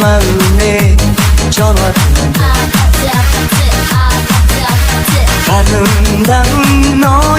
마음에 전화하는 아름다운 너.